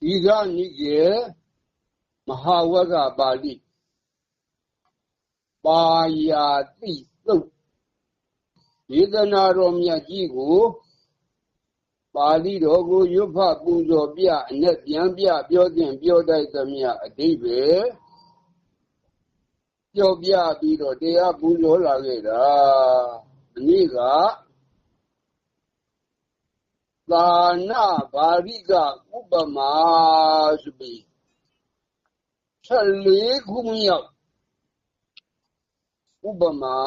ဒီကနိကေမဟာဝကပါဠိပါယာတိသုတ်ဒေသနာတော်မြတ်ကြီးကိုပါဠိတော်ကိုရွတ်ဖတ်ပူဇော်ပြအနဲ့ပြန်ပြပြောတင်ပြောတိုက်သမျှအတိပ္ပယ်ပြောပြပြီးတော့တရားပူဇော်လာခဲ့တာဒီနေ့က သာနာဘာရိကဥပမာဆိုပြီး14ခုမြောက်ဥပမာ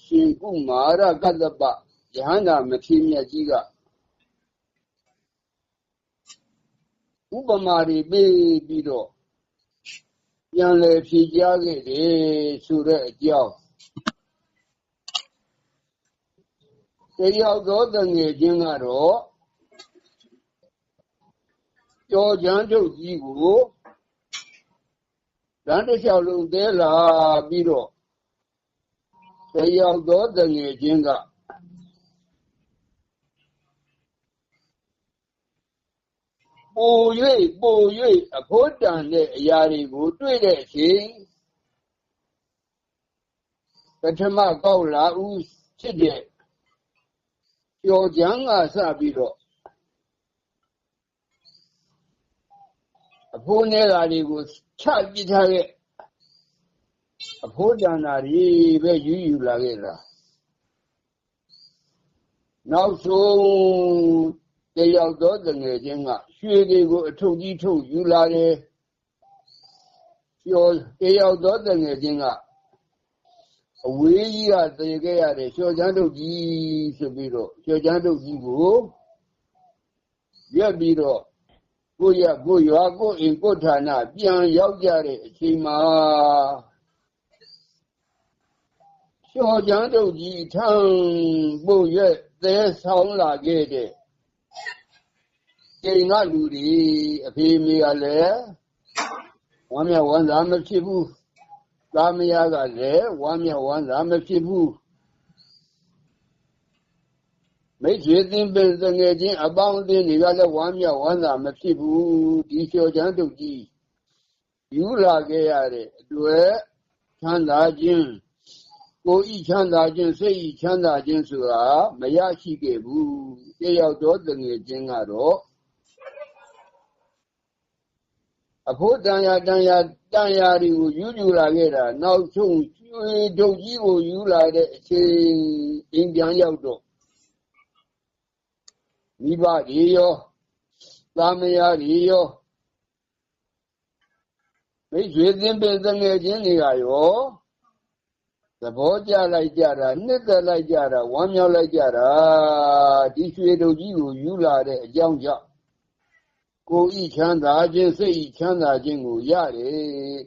ရှင်ကုမာရကတ္တပယဟန္တာမထေရမြတ်ကြီးကဥပမာတွေပေးပြီးတော့ပြန်လည်ဖြေကြားခဲ့တယ်ဆိုတဲ့အကြောင်း တယောက်သောတငယ်ချင်းကတော့ကြောချမ်းထုတ်ကြီးကိုလမ်းတစ်လျှောက်လုံးတဲလာပြီးတော့တယောက်သောတငယ်ချင်းကပို၍ပို၍အဖို့တန်တဲ့အရာတွေကိုတွေ့တဲ့အချိန်ပထမကောက်လာဦးဖြစ်တဲ့ ကျော်ချမ်းကစပြီးတော့အဖိုးနေတာတွေကိုချပစ်ထားခဲ့အဖိုးတန်တာတွေပဲယူယူလာခဲ့တာနောက်ဆုံးတယောက်သောတငယ်ချင်းကရွှေတွေကိုအထုပ်ကြီးထုတ်ယူလာတယ်ကျော်တယောက်သောတငယ်ချင်းက အဝေးကြီးကတည်ခဲ့ရတဲ့လျှော်ချမ်းတုတ်ကြီးဆိုပြီးတော့လျှော်ချမ်းတုတ်ကြီးကိုရက်ပြီးတော့ကိုရကိုရွာကိုအိမ်ကိုဌာနပြန်ရောက်ကြတဲ့အချိန်မှာလျှော်ချမ်းတုတ်ကြီးထံပို့ရက်သဲဆောင်လာခဲ့တဲ့ကျိန်ကလူတွေအဖေမေကလည်းဝမ်းမြဝမ်းသာမဖြစ်ဘူး သားမယားကလည်းဝမ်းမြဝမ်းသာမဖြစ်ဘူးမိတ်ဆွေသင်ပင်သငယ်ချင်းအပေါင်းအသင်းတွေကလည်းဝမ်းမြဝမ်းသာမဖြစ်ဘူးဒီလျှော်ချမ်းတုတ်ကြီးယူလာခဲ့ရတဲ့အတွက်ချမ်းသာခြင်းကိုယ်ဤချမ်းသာခြင်းစိ တ်ဤချမ်းသာခြင်းဆိုတာမရရှိခဲ့ဘူးတယောက်တော့တငယ်ချင်းကတော့အဖို့တန်ရာတန်ရာတန်ရာတွေကိုယူယူလာခဲ့တာနောက်ဆုံးကျွေးဒုတ်ကြီးကိုယူလာတဲ့အချိန်အင်းပြန်ရောက်တော့မိဘတွေရောသားမယားတွေရောမိတ်ဆွေသင်ပင်သငယ်ချင်းတွေကရောသဘောကျလိုက်ကြတာနှစ်သက်လိုက်ကြတာဝမ်းမြောက်လိုက်ကြတာဒီရွှေတို့ကြီးကိုယူလာတဲ့အကြောင်းကြောင့် ကိုယ်ဤချမ်းသာခြင်းစိတ်ဤချမ်းသာခြင်းကိုရတယ်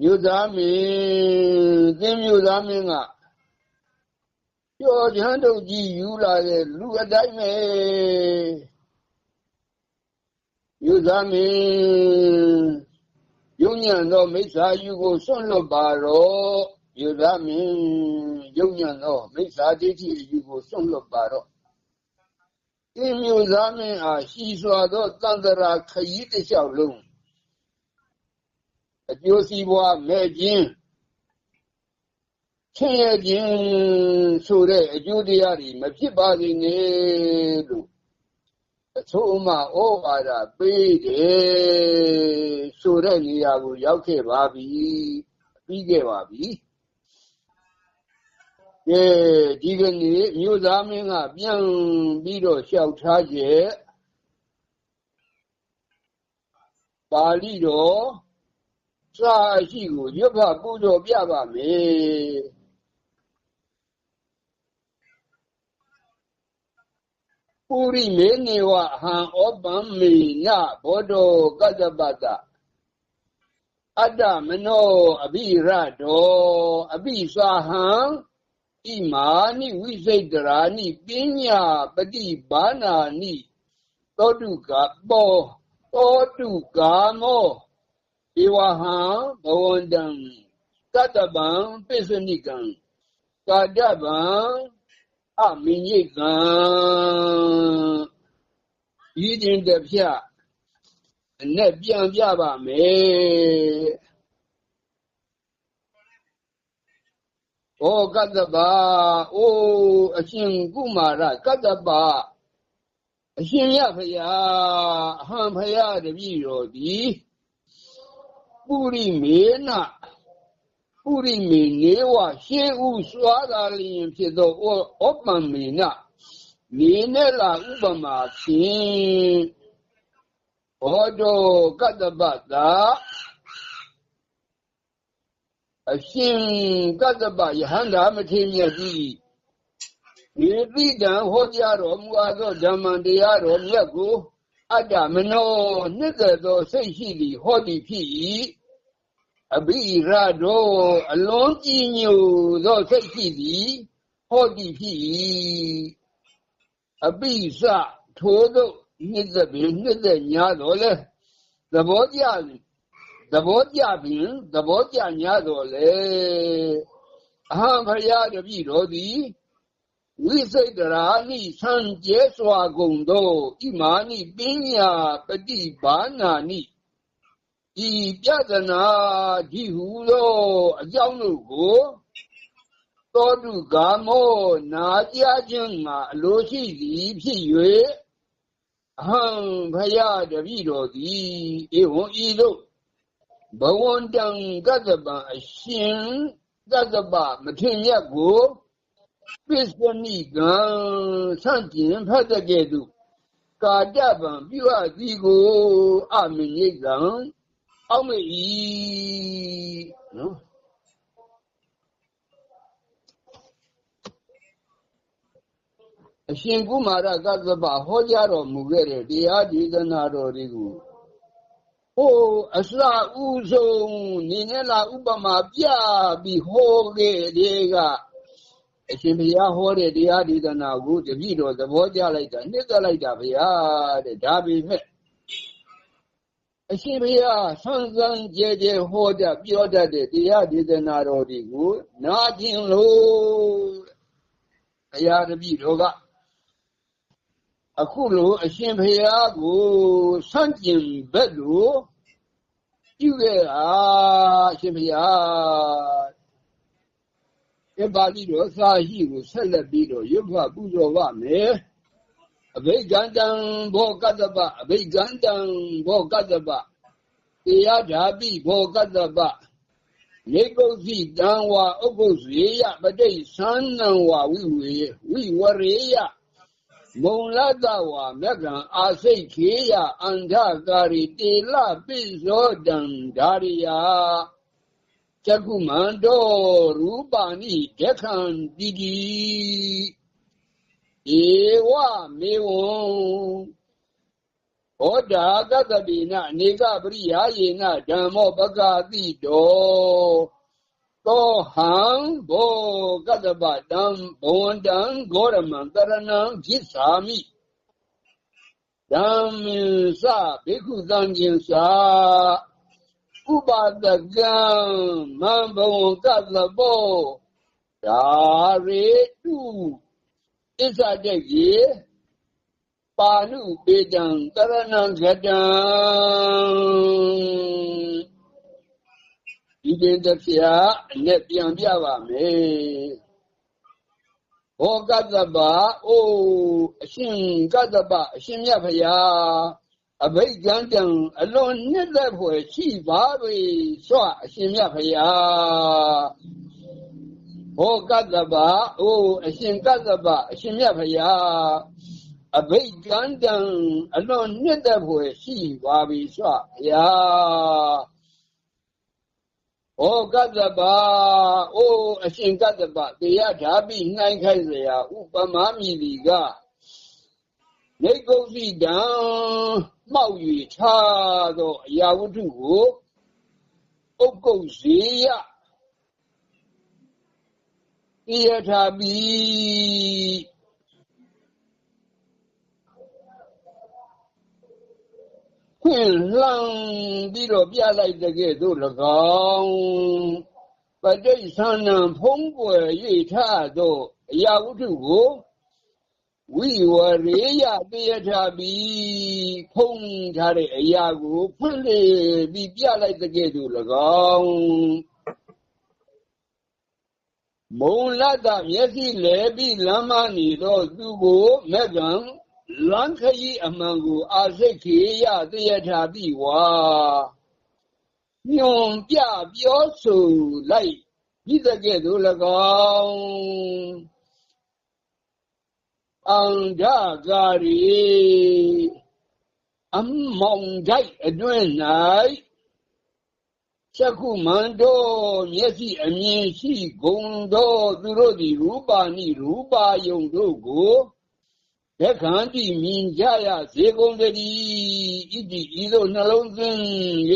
မြို့သားမင်းသင်မြို့သားမင်းကကျော်ချမ်းတို့ကြီးယူလာတဲ့လူအတိုင်းပဲမြို့သားမင်းယုံညံသောမိစ္ဆာယူကိုစွန့်လွတ်ပါတော့မြို့သားမင်းယုံညံသောမိစ္ဆာဒိဋ္ဌိယူကိုစွန့်လွတ်ပါတော့ အင်းမျိုးသားမင်းအားရှိစွာသောတန်တရာခရီးတစ်လျှောက်လုံးအကျိုးစီးပွားမဲ့ခြင်းချင်းရခြင်းဆိုတဲ့အကျိုးတရားတွေမဖြစ်ပါစေနဲ့လို့အဆိုးမှဩဝါဒပေးတယ်ဆိုတဲ့နေရာကိုရောက်ခဲ့ပါပြီပြီးခဲ့ပါပြီကဲ ဒီကနေ့မြို့သားမင်းကပြန်ပြီးတော့လျှောက်ထားချက်ပါဠိတော်စာရှိကိုရွတ်ဖပူဇော်ပြပါမယ်ပုရိမေနေဝဟံဩပံမေနဘောဓောကတ္တပတ္တအတ္တမနောအဘိရတောအဘိသာဟံ ဣမာနိဝိစိတ်တရာနိပညာပฏิဘာနာနိသောတုကပောသောတုကာမောဧဝဟံဘဝန္တံတတပံပိစနိကံကာတဗံအမိညိကံဤတင်တစ်ဖြတ်အနဲ့ပြန်ပြပါမယ် ဩကတ္တပါအိုးအရှင်ကုမာရကတ္တပါအရှင်ရဖရာအဟံဖရာတပည့်တော်သည်ပုရိမေနပုရိမေနေဝရှေးဥစွာသာလျင်ဖြစ်သောဩပံမေနနေနဲ့လာဥပမာဖြင့်ဘောတောကတ္တပတာ အရှင်ကတ္တပယဟန္တာမထေရမြတ်ကြီးဒီတိတံဟောကြားတော်မူအပ်သောဓမ္မံတရားတော်မြတ်ကိုအတ္တမနောနှစ်သက်သောစိတ်ရှိသည်ဟောသည်ဖြစ်၏အဘိရတောအလွန်ကြည်ညိုသောစိတ်ရှိသည်ဟောသည်ဖြစ်၏အဘိစထိုသောနှစ်သက်ပင်နှစ်သက်ညာတော်လဲသဘောကျသ ဘောကျပင်သဘောကျညာတော်လဲအဟံဖရာတပည့်တော်သည်ဝိစိတ်တရာနိဆံကျဲစွာကုန်သောဣမာနိပညာပฏิဘာနာနိဤပြဒနာဒီဟုသောအကြောင်းတို့ကိုသောတုကာမောနာကြခြင်းမှာအလိုရှိသည်ဖြစ်၍အဟံဖယားတပည့်တော်သည်ဧဝံဤသို့ ဘဝန္တံကတ္တပံအရှင်ကတ္တပမထင်မြတ်ကိုပစ္စနိကံဆန့်ကျင်ဖတ်တဲ့ကဲ့သို့ကာတပံပြုအပ်သည်ကိုအမင်ရိတ်ကံအောက်မေဤနော်အရှင်ကုမာရကသဗ္ဗဟောကြားတော်မူခဲ့တဲ့တရားဒေသနာတော်တွေကို ဟိုအစဥဆုံးနေနဲ့လာဥပမာပြပြီးဟောခဲ့တဲ့ကအရှင်ဘုရားဟောတဲ့တရားဒေသနာကိုတပည့်တော်သဘောကျလိုက်တာနှစ်သက်လိုက်တာဘုရားတဲ့ဒါပေမဲ့အရှင်ဘုရားဆန်းဆန်းကြဲကြဲဟောတတ်ပြောတတ်တဲ့တရားဒေသနာတော်တွေကိုနာကျင်လို့ဘုရားတပည့်တော်က အခုလိုအရှင်ဘုရားကိုဆန့်ကျင်ဘက်လို့ပြုခဲ့တာအရှင်ဘုရားအပါဠိတော်စာရှိကိုဆက်လက်ပြီးတော့ရွတ်ဖတ်ပူဇော်ပါမယ်အဘိက္ခန္တံဘောကတ္တပအဘိက္ခန္တံဘောကတ္တပတရားဓာပိဘောကတ္တပနေကုသိတံဝါဥပုဇ္ဇေယပဋိသန္နံဝါဝိဝေဝိဝရေယ မုံလတ္တဝါမြကံအာစိတ်ခေယအန္ဓကာရီတေလပိဇောတံဓာရိယာဇကုမန္တောရူပါဏိဒက္ခံတိတိဧဝမေဝံဟောတာကတ္တပိနအနေကပရိယာယေနဓမ္မောပကတိတော သောဟံဘောကတ္တပတံဘဝန္တံဂောရမံတရဏံဖြစ်သာမိဓမ္မစဘိက္ခုသံဃင်္စာဥပါဒကံမံဘဝကတ္တဘောဒါရေတုဣစ္ဆတကေပါဏုပေတံတရဏံဂတံ ဒီတင်တဖျားအနဲ့ပြန်ပြပါမယ်ဘောကတ္တပအိုးအရှင်ကတ္တပအရှင်မြတ်ဖျားအဘိက္ခန္တံအလွန်နှစ်သက်ဖွယ်ရှိပါပေစွအရှင်မြတ်ဖရာဟောကတ္တပအိုးအရှင်ကတ္တပအရှင်မြတ်ဖရာအဘိက္ခန္တံအလွန်နှစ်သက်ဖွယ်ရှိပါပြီစွဘုရား ဩကတ္တပအိုးအရှင်ကတ္တပတရားဓာပိနိုင်ခိုက်เสียဥပမာမိဒီကနေကုသိတံမှောက်၍ထားသောအရာဝတ္ထုကိုဥပ္ကုတ်စေယတိယထာပိ ခွင်လှမ်းပြီးတော့ပြလိုက်တဲ့ကဲ့သို့၎င်းပဋိသန္ဓံဖုံးကွယ်၍ထသောအရာဝတ္ထုကိုဝိဝရေယတယထာပြီးဖုံးထားတဲ့အရာကိုဖွင့်လေပြီးပြလိုက်တဲ့ကဲ့သို့၎င်းမုံလတ်တာမျက်စိလဲပြီးလမ်းမနေသောသူကိုမဲ့ကံ လမ်းခရီးအမှန်ကိုအာစိတ်ခေယတယထာပြီးဝါညွန်ပြပြောဆိုလိုက်ပြီးတဲ့ကဲ့သို့၎င်းအန္ဓကာရီအမောင်ကြိုက်အတွင်း၌သက္ခုမန္တောမျက်စိအမြင်ရှိဂုံသောသူတို့သည်ရူပါနိရူပါယုံတို့ကို လက်ခံတိမြင်ကြရစေကုန်တည်းဣတိဤသို့နှလုံးသွင်း၍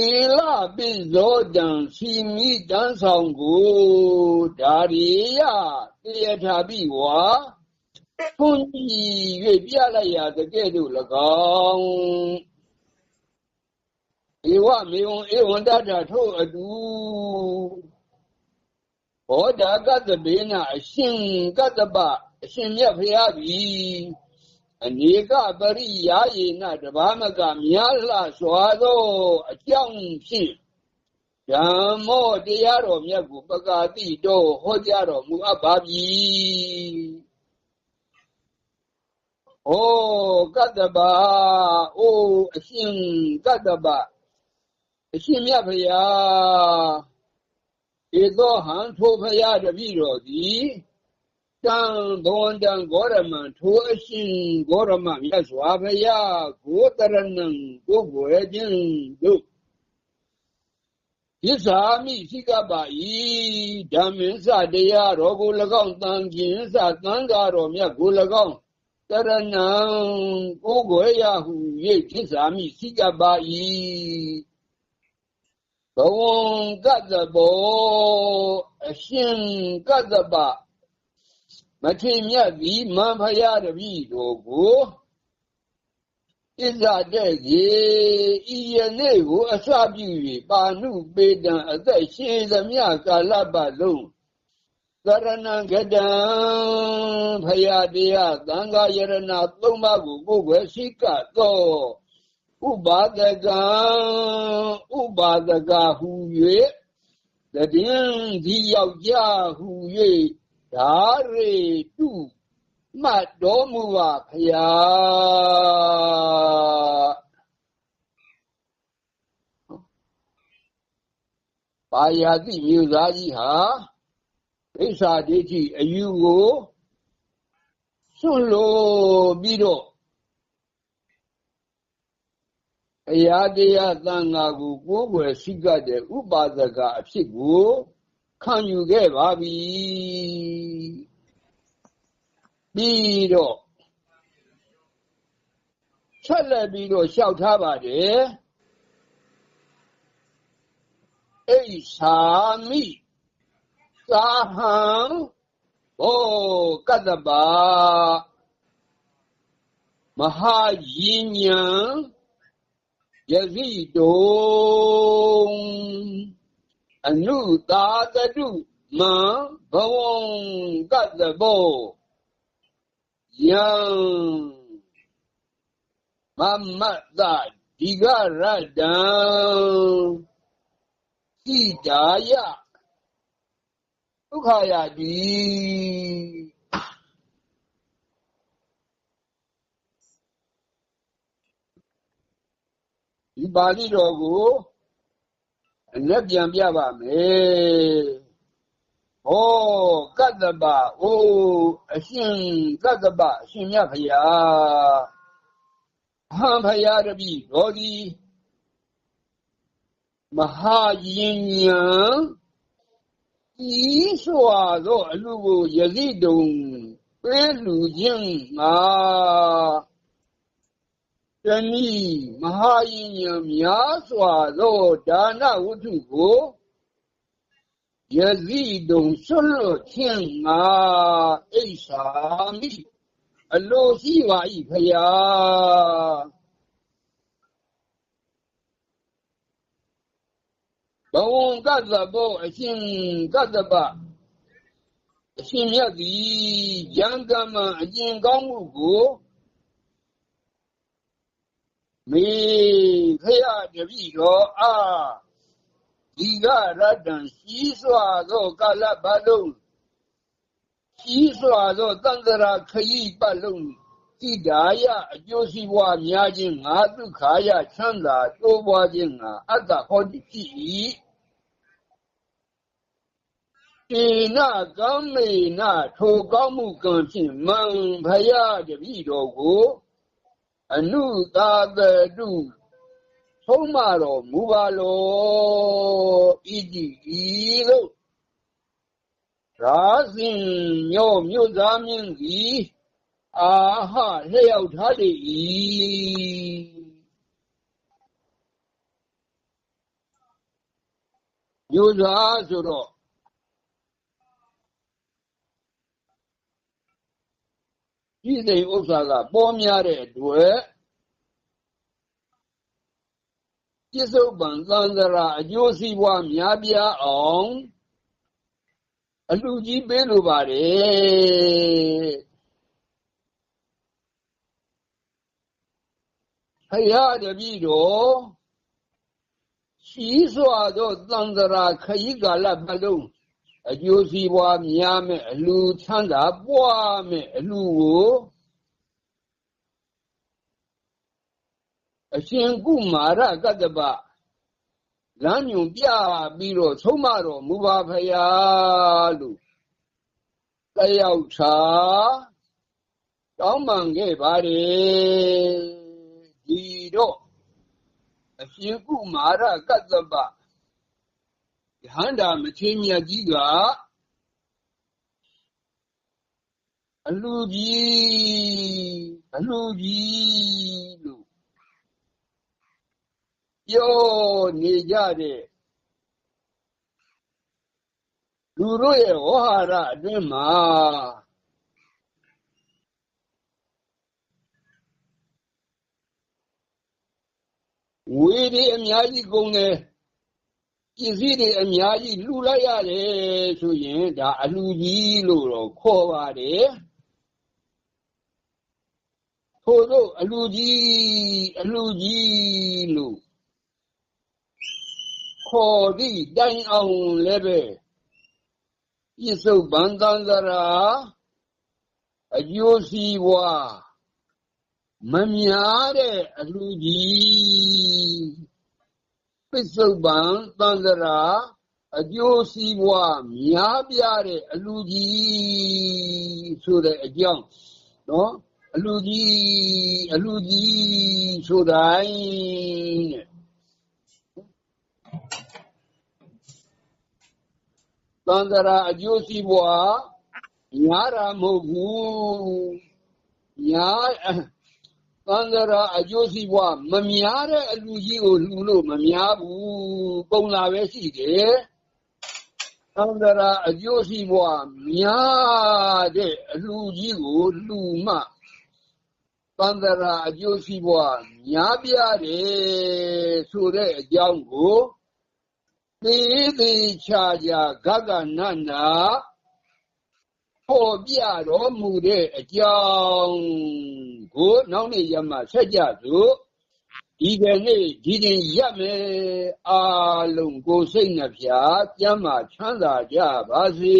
ဧလပိဇောတံစီမိတန်းဆောင်ကိုဒါရိယတေယထာပိဝါဖွင့်၍ပြလိုက်ရတဲ့ကဲ့သို့၎င်းဧဝမေဝံဧဝံတတထို့အတူဘောဓကတ္တဘေနအရှင်ကတ္တပ အရှင်မြတ်ဖရာပြီအနေကပရိယာယေနတဘာမကမြားလှစွာသောအကြောင်းဖြင့်ဓမ္မောတရားတော်မြတ်ကိုပကာတိတော်ဟောကြားတော်မူအပ်ပါပြီ။ဩကတ္တဗအိုအရှင်ကတ္တဗအရှင်မြတ်ဖရာဧသောဟံထိုဖရာတပည့်တော်သည် တံဘဝန္တံဂေါရမံထိုအရှင်ဂေါရမမြတ်စွာဘုရားကိုတရဏံကိုယ်ွယ်ခြင်းတို့ယစ္စာမိစိကပါဤဓမ္မင်းစတရားတော်ကို၎င်းတန်ကျင်စသံဃာတော်မြတ်ကို၎င်းတရဏံကိုယ်ွယ်ရဟု၍ယစ္စာမိစိကပါ မထေမြတ်သည်မန်ဖရာတပည့်တို့ကိုဣဇတဲ့ကြီးဤယနေ့ကိုအစပြု၍ပါဏုပေတံအသက်ရှင်သမျှကာလပတ်လုံးသရဏံကတံဖရာတရားသံဃာယရဏသုံးပါးကိုကိုယ်ွယ်ရှိကသောဥပါဒကံဥပါဒကဟူ၍တည်င်းဒီယောက်ျားဟူ၍ ဓာရေတုမှတ်တော်မူပါဖရာပါယာတိမြို့သားကြီးဟာဒိဋ္ဌာဒိဋ္ဌိအယူကိုစွန့်လို့ပြီးတော့အရာတရားသံဃာကိုကိုးကွယ်ရှိကတဲ့ဥပါဒကအဖြစ်ကို ခံယူခဲ့ပါပြီပြီးတော့ဆက်လက်ပြီးတော့လျှောက်ထားပါတယ်အိသာမိသာဟံဘောကတ္တပါမဟာယဉ်ညံယသိတုံ အနုသာတတုမံဘဝံကတ္တဘောယံမမတ္တဒီဂရတံဣဒါယဒုက္ခယတိဒီပါဠိတော်ကိုအ လက်ပြန်ပြပါမယ်။ဟောကတ္တပအိုးအရှင်ကတ္တပအရှင်မြတ်ဖရာအဟံဖရာတပိတော်ဒီမဟာယင်ညံဤစွာသောအလူကိုယသိတုံပေးလူခြင်းငါတဏိမ ဟာယဉ်ညံများစွာသောဒါနဝတ္ထုကိုယဇိတုံဆွလွတ်ခြင်းငါအိဆာမိအလိုရှိပါ၏ဖယား ဘဝံကသဘောအရှင်ကသပအရှင် မြတ်သည်ဉာဏ်ကမ္မအကျင့်ကောင်းမှုကိုမေဖရတပိတော်အားဒီကရတ္တံရှိစွာသောကာလပတ်လုံးရှိစွာသောတန္တရာခရီးပတ်လုံးတိဒါယအကျိုးစီးပွားများခြင်းငါဒုက္ခယချမ်းသာတိုးပွားခြင်းငါအတ္တဟောတိဖြစ်၏ေနကောင်းမေနထိုကောင်းမှုကံဖြင့်မံဖယားတပည့်တော်ကို အနုသာကတုသုံးမတော်မူပါလောဤကြည်ဤလို့ရာဇင်မြို့မြို့သားမြင့်ကြီးအာဟလျှောက်ထားလေ၏မြို့သားဆိုတော့ ဤစိန်ဥစ္စာကပေါ်များတဲ့အတွက်ပြစ္ဆုတ်ပံသံသရာအကျိုးစီးပွားများပြားအောင်အလူကြီးပေးလိုပါတယ်ဖရာတပည့်တော်ရှိစွာသောသံသရာခရီးကာလပတ်လုံး အကျိုးစီးပွားများမဲ့အလူချမ်းသာပွားမဲ့အလူကိုအရှင်ကုမာရကတ္တပလမ်းညွန်ပြပြီးတော့ဆုံးမတော်မူပါဖရာလို့တယောက်သာတောင်းပန်ခဲ့ပါတယ်ဒီတော့အရှင်ကုမာရကတ္တပ ယဟန္တာမထေမြတ်ကြီးကအလူကြီးအလူကြီးလို့ပြောနေကြတဲ့လူတို့ရဲ့ဝဟာရအတွင်းမှာဝေဒီအများကြီးကုန်တယ် ပစ္စည်းတွေ အများကြီး လှူလိုက်ရတယ်ဆိုရင် ဒါ အလူကြီးလို့တော့ ခေါ်ပါတယ် ထို့သောအလူကြီး အလူကြီးလို့ ခေါ်သည့်တိုင်အောင်လည်းပဲပြစ္ဆုတ်ဗန္တန္တရာ အကျိုးစီးပွား မများတဲ့ အလူကြီး ပစ္စုပန်သန္တရာအကျိုးစီးပွားများပြားတဲ့အလူကြီးဆိုတဲ့အကြောင်းနော်အလူကြီးအလူကြီးဆိုတိုင်းတဲ့သန္တရာအကျိုးစီးပွားများတာမဟုတ်ဘူးများ သံဃာအကျိုးစီးပွားမများတဲ့အလူကြီးကိုလှူလို့မများဘူးပုံလာပဲရှိတယ်သံဃာအကျိုးစီးပွားများတဲ့အလူကြီးကိုလှူမှသံဃာအကျိုးစီးပွားများပြားတယ်ဆိုတဲ့အကြောင်းကိုသေသေးချာချာဂဂနနာဖော်ပြတော်မူတဲ့အကြောင်း ကို နောက်နေ့ရမှဆက်ကြစို့ဒီကနေ့ဒီတင်ရမယ်အာလုံးကိုစိတ်နှဖျားကျမ်းမာချမ်းသာကြပါစေ